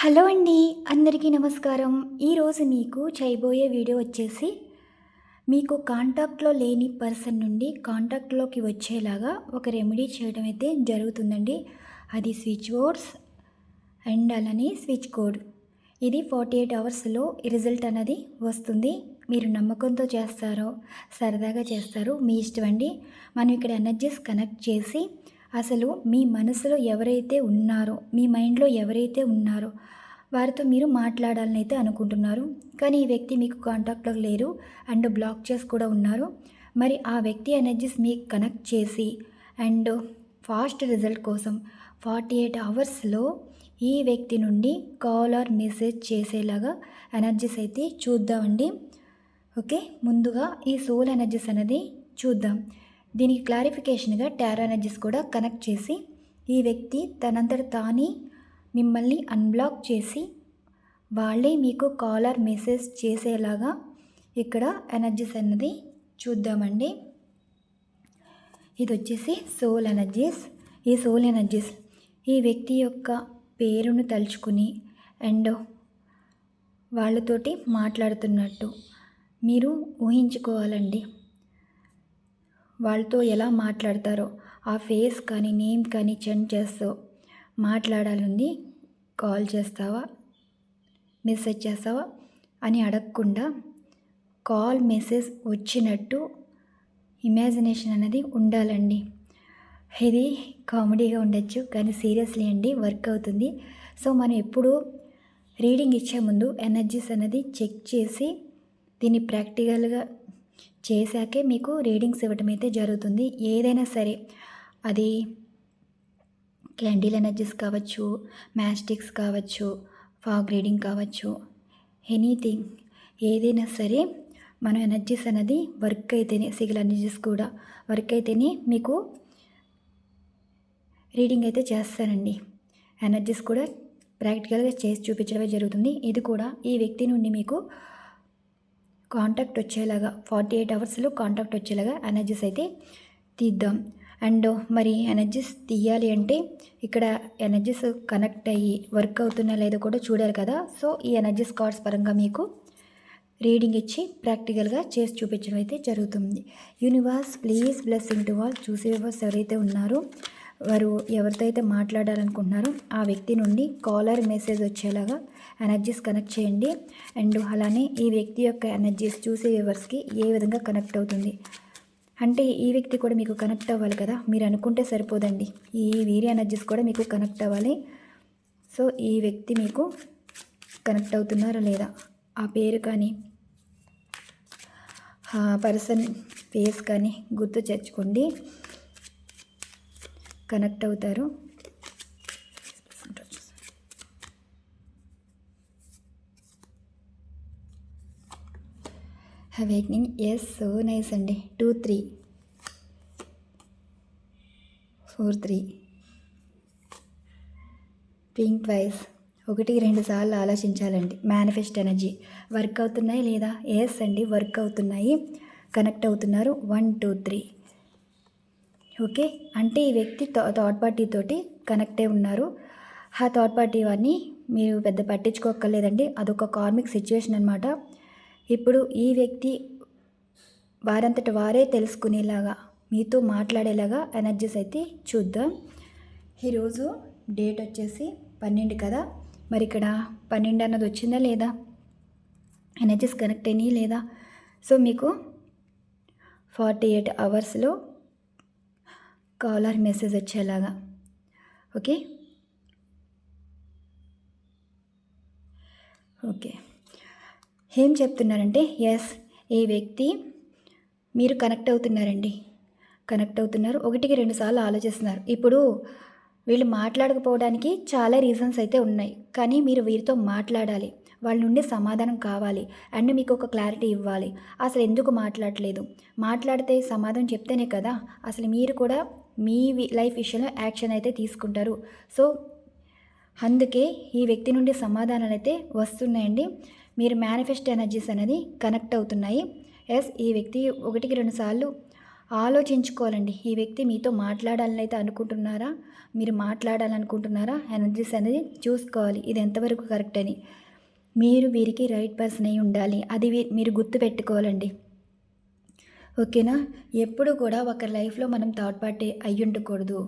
Hello అండి అందరికీ నమస్కారం. ఈరోజు మీకు చేయబోయే వీడియో వచ్చేసి మీకు కాంటాక్ట్లో లేని పర్సన్ నుండి కాంటాక్ట్లోకి వచ్చేలాగా ఒక రెమెడీ చేయడం అయితే జరుగుతుందండి. అది స్విచ్ బోర్డ్స్ అండ్ అలానే స్విచ్ కోడ్. ఇది ఫార్టీ ఎయిట్ అవర్స్లో రిజల్ట్ అనేది వస్తుంది. మీరు నమ్మకంతో చేస్తారో సరదాగా చేస్తారో మీ ఇష్టం అండి. మనం ఇక్కడ ఎనర్జీస్ కనెక్ట్ చేసి అసలు మీ మనసులో ఎవరైతే ఉన్నారో మీ మైండ్లో ఎవరైతే ఉన్నారో వారితో మీరు మాట్లాడాలని అయితే అనుకుంటున్నారు. కానీ ఈ వ్యక్తి మీకు కాంటాక్ట్లో లేరు అండ్ బ్లాక్ చేసి కూడా ఉన్నారు. మరి ఆ వ్యక్తి ఎనర్జీస్ మీకు కనెక్ట్ చేసి అండ్ ఫాస్ట్ రిజల్ట్ కోసం ఫార్టీ ఎయిట్ అవర్స్లో ఈ వ్యక్తి నుండి కాల్ ఆర్ మెసేజ్ చేసేలాగా ఎనర్జీస్ అయితే చూద్దామండి. ఓకే? ముందుగా ఈ సోల్ ఎనర్జీస్ అనేది చూద్దాం. దీనికి క్లారిఫికేషన్గా టారో ఎనర్జీస్ కూడా కనెక్ట్ చేసి ఈ వ్యక్తి తనంతట తానే మిమ్మల్ని అన్బ్లాక్ చేసి వాళ్ళే మీకు కాలర్ మెసేజ్ చేసేలాగా ఇక్కడ ఎనర్జీస్ అన్నది చూద్దామండి. ఇది వచ్చేసి సోల్ ఎనర్జీస్ ఈ సోల్ ఎనర్జీస్ ఈ వ్యక్తి యొక్క పేరును తలుచుకుని అండ్ వాళ్ళతోటి మాట్లాడుతున్నట్టు మీరు ఊహించుకోవాలండి. వాళ్ళతో ఎలా మాట్లాడతారో ఆ ఫేస్ కానీ నేమ్ కానీ చెండ్ చేస్తూ మాట్లాడాలంది కాల్ చేస్తావా? మెసేజ్ చేస్తావా? అని అడగకుండా కాల్ మెసేజ్ వచ్చినట్టు ఇమాజినేషన్ అనేది ఉండాలండి. ఇది కామెడీగా ఉండొచ్చు కానీ సీరియస్లీ అండి వర్క్ అవుతుంది. సో మనం ఎప్పుడు రీడింగ్ ఇచ్చే ముందు ఎనర్జీస్ అనేది చెక్ చేసి దీన్ని ప్రాక్టికల్గా చేశాకే మీకు రీడింగ్స్ ఇవ్వటం అయితే జరుగుతుంది. ఏదైనా సరే అది క్యాండిల్ ఎనర్జీస్ కావచ్చు మ్యాస్టిక్స్ కావచ్చు ఫాగ్ రీడింగ్ కావచ్చు ఎనీథింగ్ ఏదైనా సరే మన ఎనర్జీస్ అనేది వర్క్ అయితేనే సిగిల్ ఎనర్జీస్ కూడా వర్క్ అయితేనే మీకు రీడింగ్ అయితే చేస్తానండి. ఎనర్జీస్ కూడా ప్రాక్టికల్గా చేసి చూపించడమే జరుగుతుంది. ఇది కూడా ఈ వ్యక్తి నుండి మీకు కాంటాక్ట్ వచ్చేలాగా ఫార్టీ ఎయిట్ అవర్స్లో కాంటాక్ట్ వచ్చేలాగా ఎనర్జీస్ అయితే తీద్దాం. అండ్ మరి ఎనర్జీస్ తీయాలి అంటే ఇక్కడ ఎనర్జీస్ కనెక్ట్ అయ్యి వర్క్ అవుతున్నా లేదో కూడా చూడాలి కదా. సో ఈ ఎనర్జీస్ కార్డ్స్ పరంగా మీకు రీడింగ్ ఇచ్చి ప్రాక్టికల్గా చేసి చూపించడం అయితే జరుగుతుంది. Universe please blessing to all. చూసే వ్యూవర్స్ ఎవరైతే ఉన్నారో వారు ఎవరితో అయితే మాట్లాడాలనుకుంటున్నారో ఆ వ్యక్తి నుండి కాలర్ మెసేజ్ వచ్చేలాగా ఎనర్జీస్ కనెక్ట్ చేయండి. అండ్ అలానే ఈ వ్యక్తి యొక్క ఎనర్జీస్ చూసే వ్యూవర్స్కి ఏ విధంగా కనెక్ట్ అవుతుంది. అంటే ఈ వ్యక్తి కూడా మీకు కనెక్ట్ అవ్వాలి కదా మీరు అనుకుంటే సరిపోదండి. ఈ వీరి ఎనర్జీస్ కూడా మీకు కనెక్ట్ అవ్వాలి. సో ఈ వ్యక్తి మీకు కనెక్ట్ అవుతున్నారా లేదా? ఆ పేరు కానీ పర్సన్ ఫేస్ కానీ గుర్తు తెచ్చుకోండి కనెక్ట్ అవుతారు. అవేక్నింగ్ ఎస్ సో నైస్ అండి. Two three four three pink twice ఒకటి రెండు సార్లు ఆలోచించాలండి. మేనిఫెస్ట్ ఎనర్జీ వర్క్ అవుతున్నాయి లేదా? ఎస్ అండి వర్క్ అవుతున్నాయి. కనెక్ట్ అవుతున్నారు. One two three okay? అంటే ఈ వ్యక్తి థర్డ్ పార్టీ తోటి కనెక్ట్ అయి ఉన్నారు. ఆ థర్డ్ పార్టీ వారిని మీరు పెద్ద పట్టించుకోక్కర్లేదండి. అదొక కార్మిక్ సిచ్యువేషన్ అనమాట ఇప్పుడు ఈ వ్యక్తి వారంతట వారే తెలుసుకునేలాగా మీతో మాట్లాడేలాగా ఎనర్జీస్ అయితే చూద్దాం. ఈరోజు డేట్ వచ్చేసి పన్నెండు కదా? మరి ఇక్కడ పన్నెండు అన్నది వచ్చిందా లేదా? ఎనర్జీస్ కనెక్ట్ అయినాయి లేదా? సో మీకు ఫార్టీ ఎయిట్ అవర్స్లో కాలర్ మెసేజ్ వచ్చేలాగా. ఓకే? ఓకే. ఏం చెప్తున్నారంటే ఎస్ ఈ వ్యక్తి మీరు కనెక్ట్ అవుతున్నారండి. కనెక్ట్ అవుతున్నారు. ఒకటికి రెండు సార్లు ఆలోచిస్తున్నారు. ఇప్పుడు వీళ్ళు మాట్లాడకపోవడానికి చాలా రీజన్స్ అయితే ఉన్నాయి. కానీ మీరు వీరితో మాట్లాడాలి. వాళ్ళ నుండి సమాధానం కావాలి. అండ్ మీకు ఒక క్లారిటీ ఇవ్వాలి. అసలు ఎందుకు మాట్లాడలేదు? మాట్లాడితే సమాధానం చెప్తేనే కదా? అసలు మీరు కూడా మీ లైఫ్ విషయంలో యాక్షన్ అయితే తీసుకుంటారు. సో అందుకే ఈ వ్యక్తి నుండి సమాధానాలు అయితే వస్తున్నాయండి. మీరు మేనిఫెస్ట్ ఎనర్జీస్ అనేది కనెక్ట్ అవుతున్నాయి. ఎస్ ఈ వ్యక్తి ఒకటికి రెండు సార్లు ఆలోచించుకోవాలండి. ఈ వ్యక్తి మీతో మాట్లాడాలని అయితే అనుకుంటున్నారా? మీరు మాట్లాడాలనుకుంటున్నారా? ఎనర్జీస్ అనేది చూసుకోవాలి. ఇది ఎంతవరకు కరెక్ట్ అని. మీరు వీరికి రైట్ పర్సన్ అయి ఉండాలి. అది మీరు గుర్తు పెట్టుకోవాలండి. ఓకేనా? ఎప్పుడు కూడా ఒకరి లైఫ్లో మనం థర్డ్ పార్టీ అయి ఉండకూడదు.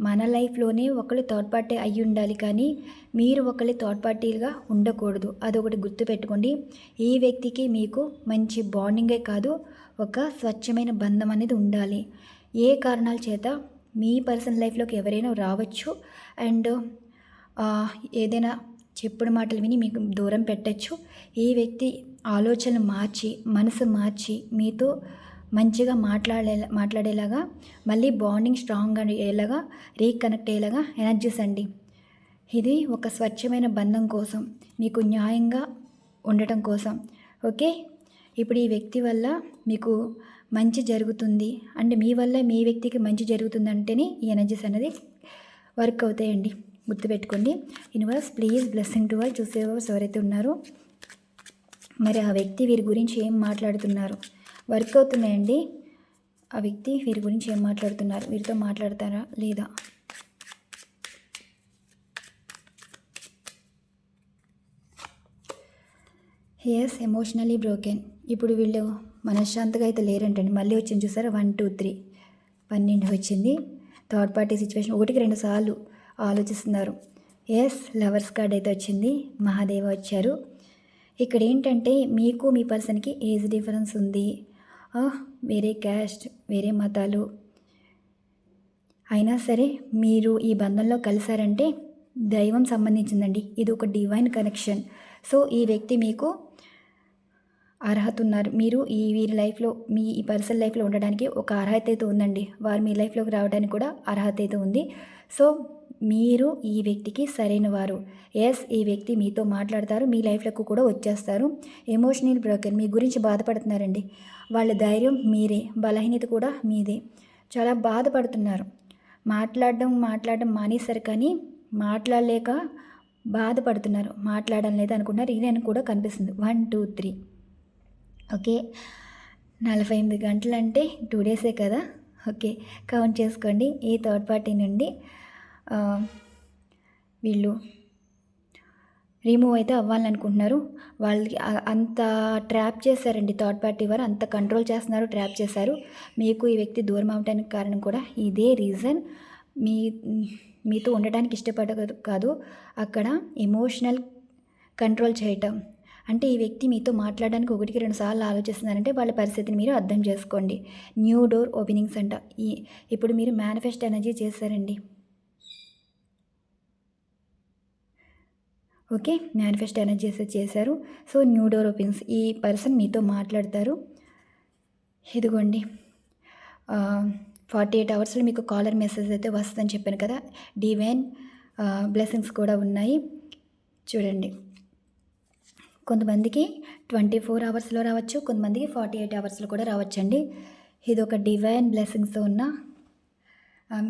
మన లైఫ్లోనే ఒకళ్ళు థర్డ్ పార్టీ అయ్యి ఉండాలి కానీ మీరు ఒకళ్ళు థర్డ్ పార్టీగా ఉండకూడదు. అదొకటి గుర్తుపెట్టుకోండి ఈ వ్యక్తికి మీకు మంచి బాండింగే కాదు ఒక స్వచ్ఛమైన బంధం అనేది ఉండాలి. ఏ కారణాల చేత మీ పర్సనల్ లైఫ్లోకి ఎవరైనా రావచ్చు? అండ్ ఏదైనా చెప్పుడు మాటలు విని మీకు దూరం పెట్టచ్చు. ఈ వ్యక్తి ఆలోచనలు మార్చి మనసు మార్చి మీతో మంచిగా మాట్లాడే మాట్లాడేలాగా మళ్ళీ బాండింగ్ స్ట్రాంగ్గా అయ్యేలాగా రీకనెక్ట్ అయ్యేలాగా ఎనర్జీస్ అండి. ఇది ఒక స్వచ్ఛమైన బంధం కోసం మీకు న్యాయంగా ఉండటం కోసం. ఓకే? ఇప్పుడు ఈ వ్యక్తి వల్ల మీకు మంచి జరుగుతుంది అండ్ మీ వల్ల మీ వ్యక్తికి మంచి జరుగుతుంది అంటేనే ఈ ఎనర్జీస్ అనేది వర్క్ అవుతాయండి. గుర్తుపెట్టుకోండి. యూనివర్స్ ప్లీజ్ బ్లెస్సింగ్ టు వాళ్ళు చూసేవారు ఎవరైతే ఉన్నారో మరి ఆ వ్యక్తి వీరి గురించి ఏం మాట్లాడుతున్నారు? వర్క్ అవుతున్నాయండి. ఆ వ్యక్తి వీరి గురించి ఏం మాట్లాడుతున్నారు? వీరితో మాట్లాడతారా? లేదా? ఎస్ ఎమోషనలీ బ్రోకెన్ ఇప్పుడు వీళ్ళు మనశ్శాంతిగా అయితే లేరంటండి. మళ్ళీ వచ్చింది చూసారా? వన్ టూ త్రీ పన్నెండు వచ్చింది. థర్డ్ పార్టీ సిచ్యువేషన్ ఒకటికి రెండు సార్లు ఆలోచిస్తున్నారు. ఎస్ లవర్స్ కార్డ్ అయితే వచ్చింది. మహాదేవ వచ్చారు. ఇక్కడ ఏంటంటే మీకు మీ పర్సన్కి ఏజ్ డిఫరెన్స్ ఉంది. వేరే క్యాస్ట్ వేరే మతాలు. అయినా సరే మీరు ఈ బంధంలో కలిసారంటే దైవం సంబంధించిందండి. ఇది ఒక డివైన్ కనెక్షన్ సో ఈ వ్యక్తి మీకు అర్హత ఉన్నారు మీరు ఈ వీరి లైఫ్లో మీ ఈ పర్సన్ లైఫ్లో ఉండడానికి ఒక అర్హత అయితే ఉందండి. వారు మీ లైఫ్లోకి రావడానికి కూడా అర్హత అయితే ఉంది. సో మీరు ఈ వ్యక్తికి సరైన వారు. ఎస్ ఈ వ్యక్తి మీతో మాట్లాడతారు. మీ లైఫ్లకు కూడా వచ్చేస్తారు. ఎమోషనల్ బ్రోకెన్ మీ గురించి బాధపడుతున్నారండి. వాళ్ళ ధైర్యం మీరే బలహీనత కూడా మీదే. చాలా బాధపడుతున్నారు. మాట్లాడడం మాట్లాడడం మానేశారు కానీ మాట్లాడలేక బాధపడుతున్నారు. మాట్లాడడం లేదు అనుకున్నారు ఇది అని కూడా కనిపిస్తుంది. వన్ టూ త్రీ ఓకే నలభై ఎనిమిది గంటలు అంటే టూ డేసే కదా? ఓకే కౌంట్ చేసుకోండి. ఈ థర్డ్ పార్టీ నుండి వీళ్ళు రిమూవ్ అయితే అవ్వాలనుకుంటున్నారు. వాళ్ళకి అంత ట్రాప్ చేశారండి థర్డ్ పార్టీ వారు. అంత కంట్రోల్ చేస్తున్నారు ట్రాప్ చేశారు. మీకు ఈ వ్యక్తి దూరం అవడానికి కారణం కూడా ఇదే రీజన్ మీ మీతో ఉండడానికి ఇష్టపడదు కాదు. అక్కడ ఎమోషనల్ కంట్రోల్ చేయటం. అంటే ఈ వ్యక్తి మీతో మాట్లాడడానికి ఒకటికి రెండు సార్లు ఆలోచిస్తున్నారంటే వాళ్ళ పరిస్థితిని మీరు అర్థం చేసుకోండి. న్యూ డోర్ ఓపెనింగ్స్ అంట. ఈ ఇప్పుడు మీరు మేనిఫెస్ట్ ఎనర్జీ చేశారండి. ఓకే? మేనిఫెస్ట్ ఎనర్జీస్ చేశారు. సో న్యూ డోర్ ఓపెన్స్ ఈ పర్సన్ మీతో మాట్లాడతారు. ఇదిగోండి. ఫార్టీ ఎయిట్ అవర్స్లో మీకు కాలర్ మెసేజ్ అయితే వస్తుందని చెప్పాను కదా. డివైన్ బ్లెస్సింగ్స్ కూడా ఉన్నాయి. చూడండి. కొంతమందికి ట్వంటీ ఫోర్ అవర్స్లో రావచ్చు కొంతమందికి ఫార్టీ ఎయిట్ అవర్స్లో కూడా రావచ్చండి. ఇది ఒక డివైన్ బ్లెస్సింగ్స్తో ఉన్న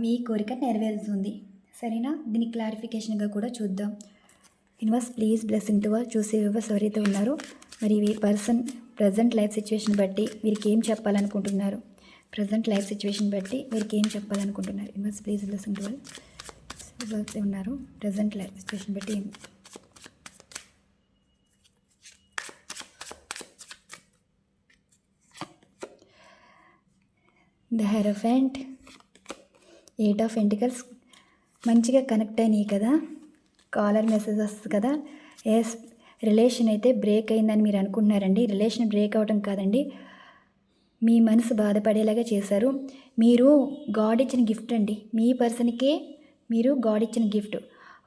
మీ కోరిక నెరవేరుతుంది. సరేనా? దీని క్లారిఫికేషన్గా కూడా చూద్దాం. యూనివర్స్ ప్లీజ్ బ్లెస్సింగ్ టు చూసే వివర్స్ ఎవరైతే ఉన్నారో మరి ఈ పర్సన్ ప్రజెంట్ లైఫ్ సిచ్యువేషన్ బట్టి వీరికి ఏం చెప్పాలనుకుంటున్నారు? ప్రజెంట్ లైఫ్ సిచ్యువేషన్ బట్టి వీరికి ఏం చెప్పాలనుకుంటున్నారు? యూనివర్స్ ప్లీజ్ బ్లెస్సింగ్ టు ఎవరైతే ఉన్నారు ప్రజెంట్ లైఫ్ సిచ్యువేషన్ బట్టి ఏం? The hierophant eight of pentacles. మంచిగా కనెక్ట్ అయినాయి కదా? కాలర్ మెసేజ్ వస్తుంది కదా ఎస్ రిలేషన్ అయితే బ్రేక్ అయిందని మీరు అనుకుంటున్నారండి రిలేషన్ బ్రేక్ అవడం కాదండి మీ మనసు బాధపడేలాగా చేశారు. మీరు గాడ్ ఇచ్చిన గిఫ్ట్ అండి మీ పర్సన్కే మీరు గాడ్ ఇచ్చిన గిఫ్ట్.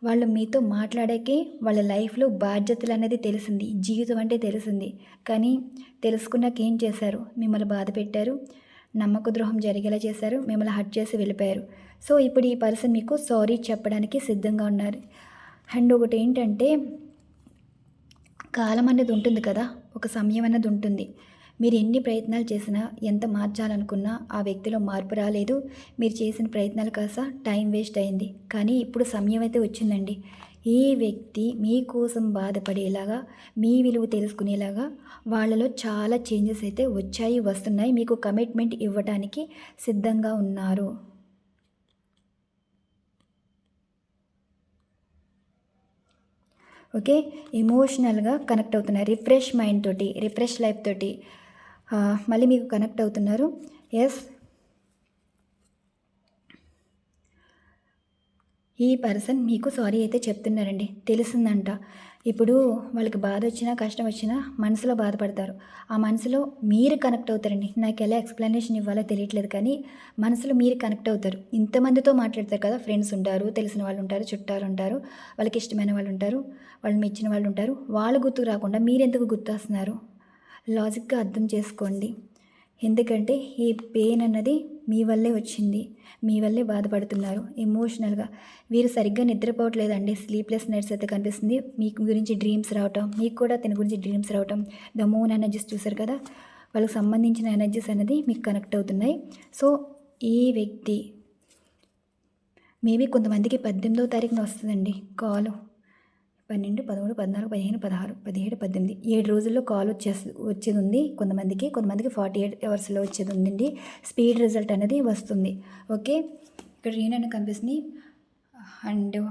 వాళ్ళు మీతో మాట్లాడాకే వాళ్ళ లైఫ్లో బాధ్యతలు అనేది తెలిసింది జీవితం అంటే తెలిసింది. కానీ తెలుసుకున్నాక ఏం చేశారు? మిమ్మల్ని బాధ పెట్టారు నమ్మక ద్రోహం జరిగేలా చేశారు మిమ్మల్ని హట్ చేసి వెళ్ళిపోయారు. సో ఇప్పుడు ఈ పర్సన్ మీకు సారీ చెప్పడానికి సిద్ధంగా ఉన్నారు. అండ్ ఒకటి ఏంటంటే కాలం అనేది ఉంటుంది కదా ఒక సమయం అనేది ఉంటుంది. మీరు ఎన్ని ప్రయత్నాలు చేసినా ఎంత మార్చాలనుకున్నా ఆ వ్యక్తిలో మార్పు రాలేదు. మీరు చేసిన ప్రయత్నాలు కాస్త టైం వేస్ట్ అయింది. కానీ ఇప్పుడు సమయం అయితే వచ్చిందండి. ఈ వ్యక్తి మీకోసం బాధపడేలాగా మీ విలువ తెలుసుకునేలాగా వాళ్ళలో చాలా చేంజెస్ అయితే వచ్చాయి వస్తున్నాయి. మీకు కమిట్మెంట్ ఇవ్వడానికి సిద్ధంగా ఉన్నారు. ఓకే? ఎమోషనల్గా కనెక్ట్ అవుతున్నారు రిఫ్రెష్ మైండ్ తోటి రిఫ్రెష్ లైఫ్ తోటి మళ్ళీ మీకు కనెక్ట్ అవుతున్నారు. ఎస్? ఈ పర్సన్ మీకు సారీ అయితే చెప్తున్నారండి. తెలిసిందంట ఇప్పుడు వాళ్ళకి బాధ వచ్చినా కష్టం వచ్చినా మనసులో బాధపడతారు. ఆ మనసులో మీరు కనెక్ట్ అవుతారండి. నాకు ఎలా ఎక్స్ప్లెనేషన్ ఇవ్వాలో తెలియట్లేదు కానీ మనసులో మీరు కనెక్ట్ అవుతారు. ఇంతమందితో మాట్లాడతారు కదా ఫ్రెండ్స్ ఉంటారు తెలిసిన వాళ్ళు ఉంటారు చుట్టాలు ఉంటారు వాళ్ళకి ఇష్టమైన వాళ్ళు ఉంటారు వాళ్ళు మెచ్చిన వాళ్ళు ఉంటారు. వాళ్ళు గుర్తుకు రాకుండా మీరు ఎందుకు గుర్తొస్తున్నారు? లాజిక్గా అర్థం చేసుకోండి. ఎందుకంటే ఈ పెయిన్ అన్నది మీ వల్లే వచ్చింది. మీ వల్లే బాధపడుతున్నారు. ఎమోషనల్గా. వీరు సరిగ్గా నిద్రపోవట్లేదండి. స్లీప్లెస్ నైట్స్ అయితే కనిపిస్తుంది. మీకు గురించి డ్రీమ్స్ రావటం మీకు కూడా తన గురించి డ్రీమ్స్ రావటం. ద మూన్ ఎనర్జీస్ చూసారు కదా? వాళ్ళకి సంబంధించిన ఎనర్జీస్ అనేది మీకు కనెక్ట్ అవుతున్నాయి. సో ఈ వ్యక్తి మేబీ కొంతమందికి పద్దెనిమిదో తారీఖున వస్తుందండి కాలు. పన్నెండు పదమూడు పద్నాలుగు పదిహేను పదహారు పదిహేడు పద్దెనిమిది. ఏడు రోజుల్లో కాల్ వచ్చేసి వచ్చేది ఉంది కొంతమందికి. కొంతమందికి ఫార్టీ ఎయిట్ అవర్స్లో వచ్చేది ఉందండి స్పీడ్ రిజల్ట్ అనేది వస్తుంది. ఓకే? ఇక్కడ రీనన్ కనిపిస్తుంది అండ్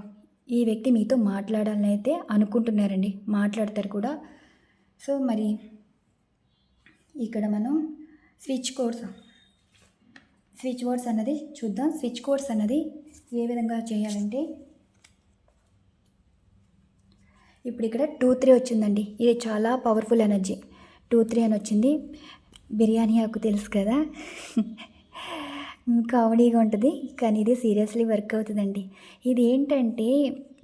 ఈ వ్యక్తి మీతో మాట్లాడాలని అయితే అనుకుంటున్నారండి. మాట్లాడతారు కూడా. సో మరి ఇక్కడ మనం స్విచ్ కోర్స్ స్విచ్ బోర్డ్స్ అన్నది చూద్దాం. స్విచ్ కోర్స్ అన్నది ఏ విధంగా చేయాలంటే ఇప్పుడు ఇక్కడ టూ త్రీ వచ్చిందండి. ఇది చాలా పవర్ఫుల్ ఎనర్జీ. టూ త్రీ అని వచ్చింది. బిర్యానీ ఆకు తెలుసు కదా. కామెడీగా ఉంటుంది. కానీ ఇది సీరియస్లీ వర్క్ అవుతుందండి. ఇది ఏంటంటే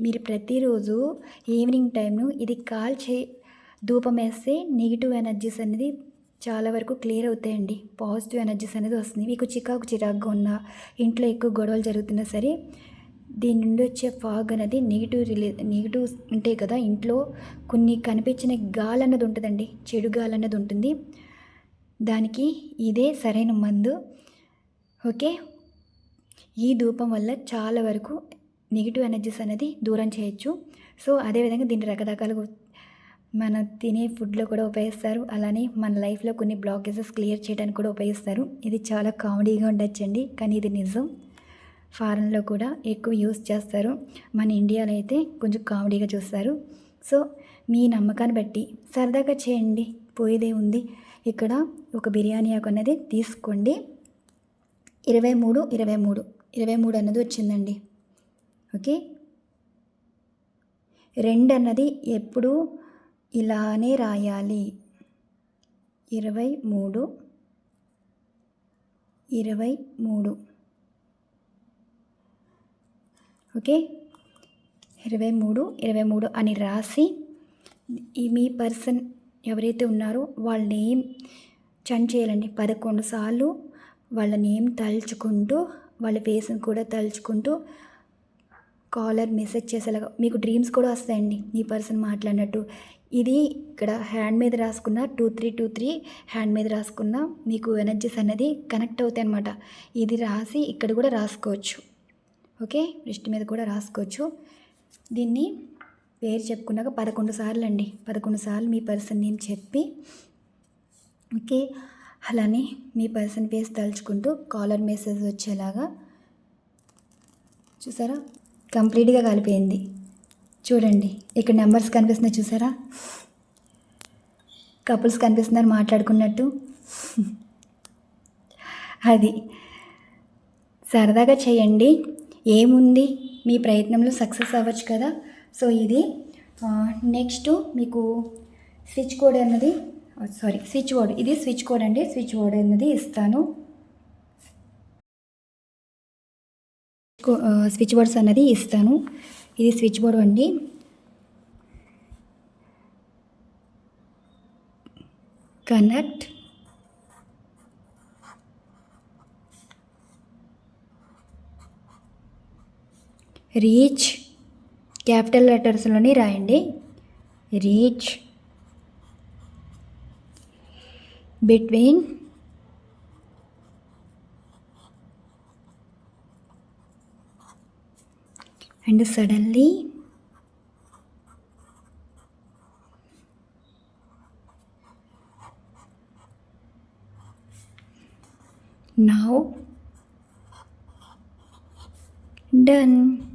మీరు ప్రతిరోజు ఈవినింగ్ టైంను ఇది కాల్ చే ధూపం వేస్తే నెగిటివ్ ఎనర్జీస్ అనేది చాలా వరకు క్లియర్ అవుతాయండి. పాజిటివ్ ఎనర్జీస్ అనేది వస్తుంది. మీకు చికాకు చిరాకుగా ఉన్న ఇంట్లో ఎక్కువ గొడవలు జరుగుతున్నా సరే దీని నుండి వచ్చే ఫాగ్ అనేది నెగిటివ్ రిలే నెగిటివ్ ఉంటాయి కదా. ఇంట్లో కొన్ని కనిపించిన గాలి అన్నది ఉంటుందండి. చెడు గాలి అన్నది ఉంటుంది. దానికి ఇదే సరైన మందు. ఓకే? ఈ ధూపం వల్ల చాలా వరకు నెగిటివ్ ఎనర్జీస్ అనేది దూరం చేయొచ్చు. సో అదేవిధంగా దీన్ని రకరకాలుగా మన తినే ఫుడ్లో కూడా ఉపయోగిస్తారు. అలానే మన లైఫ్లో కొన్ని బ్లాకేజెస్ క్లియర్ చేయడానికి కూడా ఉపయోగిస్తారు. ఇది చాలా కామెడీగా ఉండొచ్చండి. కానీ ఇది నిజం. ఫారెన్లో కూడా ఎక్కువ యూస్ చేస్తారు. మన ఇండియాలో అయితే కొంచెం కామెడీగా చూస్తారు. సో మీ నమ్మకాన్ని బట్టి సరదాగా చేయండి. పోయేదే ఉంది. ఇక్కడ ఒక బిర్యానీ ఆకు అనేది తీసుకోండి. ఇరవై మూడు ఇరవై మూడు. ఇరవై మూడు అన్నది వచ్చిందండి. ఓకే? రెండు అన్నది ఎప్పుడు ఇలానే రాయాలి. ఇరవై మూడు ఇరవై మూడు. ఓకే? ఇరవై మూడు ఇరవై మూడు అని రాసి ఈ మీ పర్సన్ ఎవరైతే ఉన్నారో వాళ్ళ నేమ్ చన్ చేయాలండి. పదకొండు సార్లు వాళ్ళ నేమ్ తలుచుకుంటూ వాళ్ళ ఫేస్ని కూడా తలుచుకుంటూ కాలర్ మెసేజ్ చేసేలాగా మీకు డ్రీమ్స్ కూడా వస్తాయండి ఈ పర్సన్ మాట్లాడినట్టు. ఇది ఇక్కడ హ్యాండ్ మీద రాసుకున్న two three two three hand మీద రాసుకున్న మీకు ఎనర్జీస్ అనేది కనెక్ట్ అవుతాయి అనమాట ఇది రాసి ఇక్కడ కూడా రాసుకోవచ్చు. ఓకే? లిస్ట్ మీద కూడా రాసుకోవచ్చు. దీన్ని పేరు చెప్పుకున్నాక పదకొండు సార్లు అండి. పదకొండు సార్లు మీ పర్సన్ నేమ్ చెప్పి ఓకే? అలానే మీ పర్సన్ ఫేస్ తలుచుకుంటూ కాలర్ మెసేజ్ వచ్చేలాగా చూసారా? కంప్లీట్గా కలిపోయింది. చూడండి ఇక్కడ నెంబర్స్ కనిపిస్తున్నాయి చూసారా? కపుల్స్ కనిపిస్తున్నారు మాట్లాడుకున్నట్టు. అది సరదాగా చేయండి. ఏముంది? మీ ప్రయత్నంలో సక్సెస్ అవ్వచ్చు కదా? సో ఇది నెక్స్ట్ మీకు స్విచ్ కోడ్ అన్నది సారీ స్విచ్ బోర్డ్ ఇది స్విచ్ కోడ్ అండి స్విచ్ బోర్డ్ అన్నది ఇస్తాను. స్విచ్ బోర్డ్స్ అన్నది ఇస్తాను. ఇది స్విచ్ బోర్డ్ అండి. కనెక్ట్ రీచ్ క్యాపిటల్ లెటర్స్లోని రాయండి. Reach between and suddenly now done.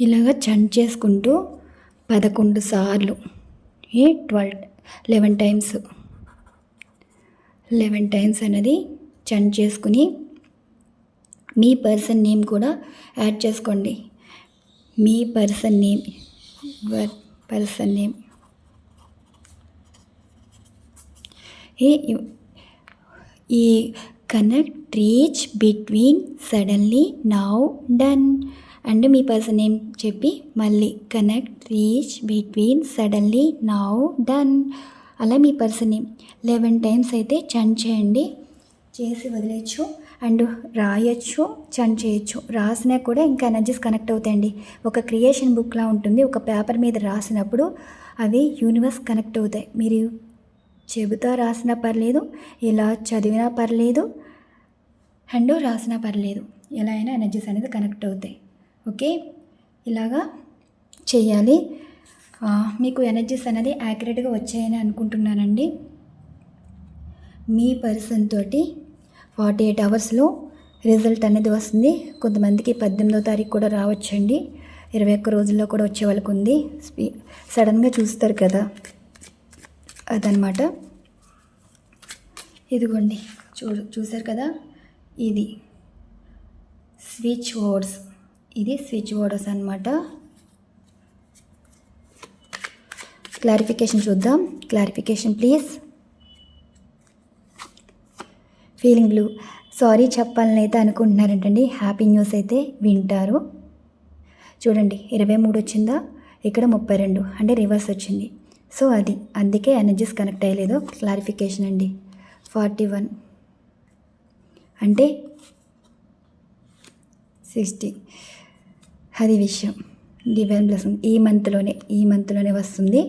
ఇలాగ చంట్ చేసుకుంటూ పదకొండు సార్లు. ఏ twelve eleven times. Eleven times అనేది చంట్ చేసుకుని మీ పర్సన్ నేమ్ కూడా యాడ్ చేసుకోండి. మీ పర్సన్ నేమ్ వర్ పర్సన్ నేమ్. ఏ ఈ connect reach between suddenly now done. And me person name చెప్పి మళ్ళీ connect reach between suddenly now done. అలా మీ పర్సన్ నేమ్ లెవెన్ టైమ్స్ అయితే చన్ చేయండి. చేసి వదిలేయచ్చు అండ్ రాయొచ్చు చన్ చేయొచ్చు. రాసినా కూడా ఇంకా ఎనర్జీస్ కనెక్ట్ అవుతాయండి. ఒక క్రియేషన్ బుక్లా ఉంటుంది. ఒక పేపర్ మీద రాసినప్పుడు అవి యూనివర్స్ కనెక్ట్ అవుతాయి. మీరు చెబుతా రాసినా పర్లేదు ఇలా చదివినా పర్లేదు అండ్ రాసినా పర్లేదు. ఎలా అయినా ఎనర్జీస్ అనేది కనెక్ట్ అవుతాయి. ఓకే? ఇలాగా చేయాలి మీకు ఎనర్జీస్ అనేది యాక్యురేట్గా వచ్చాయని అనుకుంటున్నానండి. మీ పర్సన్ తోటి ఫార్టీ ఎయిట్ అవర్స్లో రిజల్ట్ అనేది వస్తుంది. కొంతమందికి పద్దెనిమిదో తారీఖు కూడా రావచ్చండి. ఇరవై ఒక్క రోజుల్లో కూడా వచ్చే వాళ్ళకు ఉంది. స్పీ సడన్గా చూస్తారు కదా. అదనమాట ఇదిగోండి. చూ చూసారు కదా? ఇది. స్విచ్ వర్డ్స్ ఇది స్విచ్ బోర్డర్స్ అనమాట క్లారిఫికేషన్ చూద్దాం. Clarification please. Feeling blue. Sorry చెప్పాలని అయితే అనుకుంటున్నారంటండి. హ్యాపీ న్యూస్ అయితే వింటారు. చూడండి ఇరవై మూడు వచ్చిందా? ఇక్కడ ముప్పై రెండు. అంటే రివర్స్ వచ్చింది. సో అది. అందుకే ఎనర్జీస్ కనెక్ట్ అయ్యలేదు. క్లారిఫికేషన్ అండి. Forty one. అంటే సిక్స్టీ. అది విషయం. డివైన్ బ్లెస్సింగ్ ఈ మంత్లోనే ఈ మంత్లోనే వస్తుంది.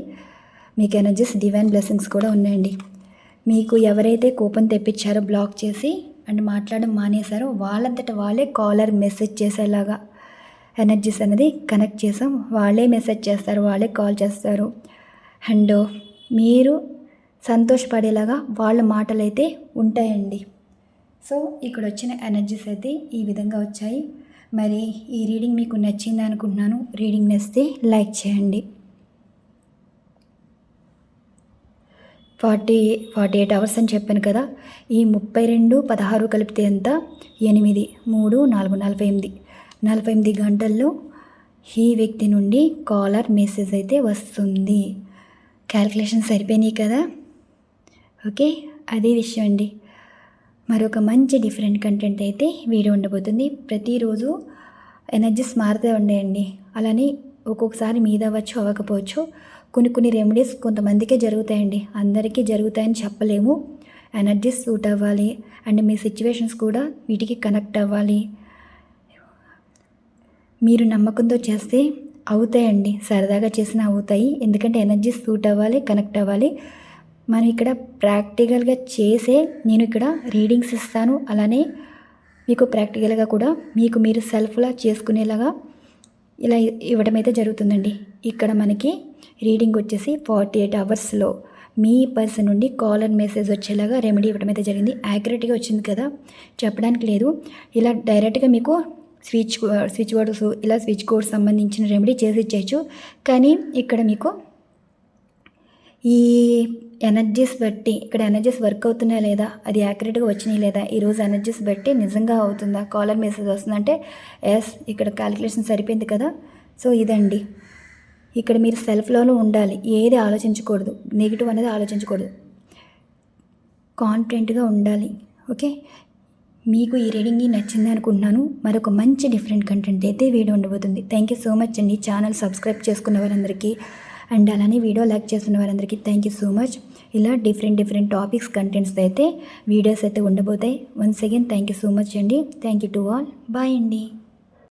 మీకు ఎనర్జీస్ డివైన్ బ్లెస్సింగ్స్ కూడా ఉన్నాయండి. మీకు ఎవరైతే కూపన్ తెప్పించారో బ్లాక్ చేసి అండ్ మాట్లాడడం మానేశారో వాళ్ళంతట వాళ్ళే కాలర్ మెసేజ్ చేసేలాగా ఎనర్జీస్ అనేది కనెక్ట్ చేసాం. వాళ్ళే మెసేజ్ చేస్తారు వాళ్ళే కాల్ చేస్తారు. అండ్ మీరు సంతోషపడేలాగా వాళ్ళ మాటలు అయితే ఉంటాయండి. సో ఇక్కడ వచ్చిన ఎనర్జీస్ అయితే ఈ విధంగా వచ్చాయి. మరి ఈ రీడింగ్ మీకు నచ్చింది అనుకుంటున్నాను. రీడింగ్ నచ్చితే లైక్ చేయండి. ఫార్టీ ఫార్టీ ఎయిట్ అవర్స్ అని చెప్పాను కదా. ఈ ముప్పై రెండు పదహారు కలిపితే ఎంత? ఎనిమిది మూడు నాలుగు నలభై ఎనిమిది. నలభై ఎనిమిది గంటల్లో ఈ వ్యక్తి నుండి కాలర్ మెసేజ్ అయితే వస్తుంది. క్యాల్కులేషన్ సరిపోయినాయి కదా. ఓకే? అదే విషయం అండి. మరొక మంచి డిఫరెంట్ కంటెంట్ అయితే వీడియో ఉండబోతుంది. ప్రతిరోజు ఎనర్జీస్ మారుతూ ఉండేయండి. అలానే ఒక్కొక్కసారి మీద అవ్వచ్చు అవ్వకపోవచ్చు కొన్ని కొన్ని రెమెడీస్ కొంతమందికే జరుగుతాయండి. అందరికీ జరుగుతాయని చెప్పలేము. ఎనర్జీస్ సూట్ అవ్వాలి అండ్ మీ సిచ్యువేషన్స్ కూడా వీటికి కనెక్ట్ అవ్వాలి. మీరు నమ్మకంతో చేస్తే అవుతాయండి. సరదాగా చేసినా అవుతాయి. ఎందుకంటే ఎనర్జీస్ సూట్ అవ్వాలి కనెక్ట్ అవ్వాలి. మనం ఇక్కడ ప్రాక్టికల్గా చేసే నేను ఇక్కడ రీడింగ్స్ ఇస్తాను. అలానే మీకు ప్రాక్టికల్గా కూడా మీకు మీరు సెల్ఫ్లా చేసుకునేలాగా ఇలా ఇవ్వడం అయితే జరుగుతుందండి. ఇక్కడ మనకి రీడింగ్ వచ్చేసి ఫార్టీ ఎయిట్ అవర్స్లో మీ పర్సన్ నుండి కాల్ అండ్ మెసేజ్ వచ్చేలాగా రెమెడీ ఇవ్వడం అయితే జరిగింది. యాక్యురేట్గా వచ్చింది కదా? చెప్పడానికి లేదు. ఇలా డైరెక్ట్గా మీకు స్విచ్ స్విచ్ బోర్డ్స్ ఇలా స్విచ్ కోడ్ సంబంధించిన రెమెడీ చేసి ఇచ్చేయచ్చు. కానీ ఇక్కడ మీకు ఈ ఎనర్జీస్ బట్టి ఇక్కడ ఎనర్జీస్ వర్క్ అవుతున్నాయా లేదా అది యాక్యురేట్గా వచ్చినాయి లేదా ఈరోజు ఎనర్జీస్ బట్టి నిజంగా అవుతుందా? కాలర్ మెసేజ్ వస్తుందంటే ఎస్ ఇక్కడ క్యాలిక్యులేషన్ సరిపోయింది కదా? సో ఇదండి. ఇక్కడ మీరు సెల్ఫ్లోనూ ఉండాలి. ఏది ఆలోచించకూడదు. నెగిటివ్ అనేది ఆలోచించకూడదు. కాన్ఫిడెంట్గా ఉండాలి. ఓకే మీకు ఈ రీడింగ్ నచ్చింది అనుకుంటున్నాను. మరొక మంచి డిఫరెంట్ కంటెంట్ అయితే వీడియో ఉండబోతుంది. థ్యాంక్ యూ సో మచ్ అండి. ఛానల్ సబ్స్క్రైబ్ చేసుకున్న వారందరికీ. అండ్ అలానే వీడియో లైక్ చేస్తున్న వారందరికీ థ్యాంక్ యూ సో మచ్ ఇలా డిఫరెంట్ డిఫరెంట్ టాపిక్స్ కంటెంట్స్ అయితే వీడియోస్ అయితే ఉండబోతాయి. Once again thank you so much అండి. Thank you to all bye అండి.